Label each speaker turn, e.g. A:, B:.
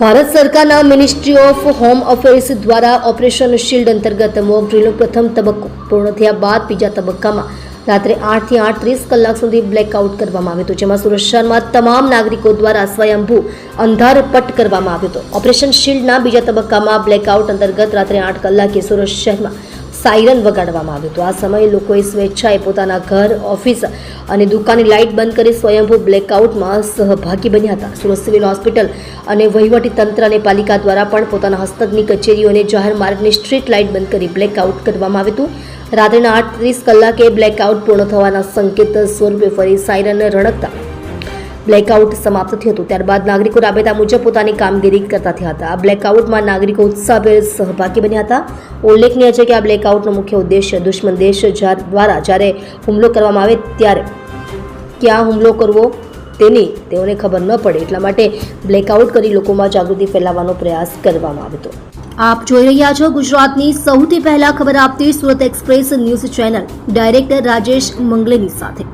A: ભારત સરકારના ministry of home affairs દ્વારા operation shield અંતર્ગત મોક ડ્રીલનો પ્રથમ તબક્કો પૂર્ણ થયા બાદ બીજા તબક્કામાં રાત્રે આઠથી આઠ ત્રીસ કલાક સુધી બ્લેકઆઉટ કરવામાં આવ્યું હતો, જેમાં સુરત તમામ નાગરિકો દ્વારા સ્વયંભૂ અંધારપટ કરવામાં આવ્યો હતો. ઓપરેશન શિલ્ડના બીજા તબક્કામાં બ્લેકઆઉટ અંતર્ગત રાત્રે આઠ કલાકે સુરત શહેરમાં સાયરન વગાડવામાં આવ્યું હતું. આ સમયે લોકોએ સ્વેચ્છાએ પોતાના ઘર, ઓફિસ અને દુકાનની લાઇટ બંધ કરી સ્વયંભૂ બ્લેકઆઉટમાં સહભાગી બન્યા હતા. સુરત સિવિલ હોસ્પિટલ અને વહીવટી તંત્ર અને પાલિકા દ્વારા પણ પોતાના હસ્તકની કચેરીઓને જાહેર માર્ગની સ્ટ્રીટ લાઇટ બંધ કરી બ્લેકઆઉટ કરવામાં આવ્યું હતું. રાત્રિના આઠ ત્રીસ કલાકે બ્લેકઆઉટ પૂર્ણ થવાના સંકેત સ્વરૂપે ફરી સાયરન રણકતા બ્લેકઆઉટ સમાપ્ત થયું હતું. ત્યારબાદ નાગરિકો રાબેતા મુજબ પોતાની કામગીરી કરતા થયા હતા. આ બ્લેકઆઉટમાં નાગરિકો ઉત્સાહભેર સહભાગી બન્યા હતા. ઉલ્લેખનીય છે કે આ બ્લેકઆઉટનો મુખ્ય ઉદ્દેશ્ય દુશ્મન દેશ દ્વારા જ્યારે હુમલો કરવામાં આવે ત્યારે ક્યાં હુમલો કરવો તેની તેઓને ખબર ન પડે. એટલા માટે બ્લેકઆઉટ કરી લોકોમાં જાગૃતિ ફેલાવવાનો પ્રયાસ કરવામાં આવ્યો હતો. આપ જોઈ રહ્યા છો ગુજરાતની સૌથી પહેલા ખબર આપતી Surat express news channel. Director Rajesh મંગલેની સાથે.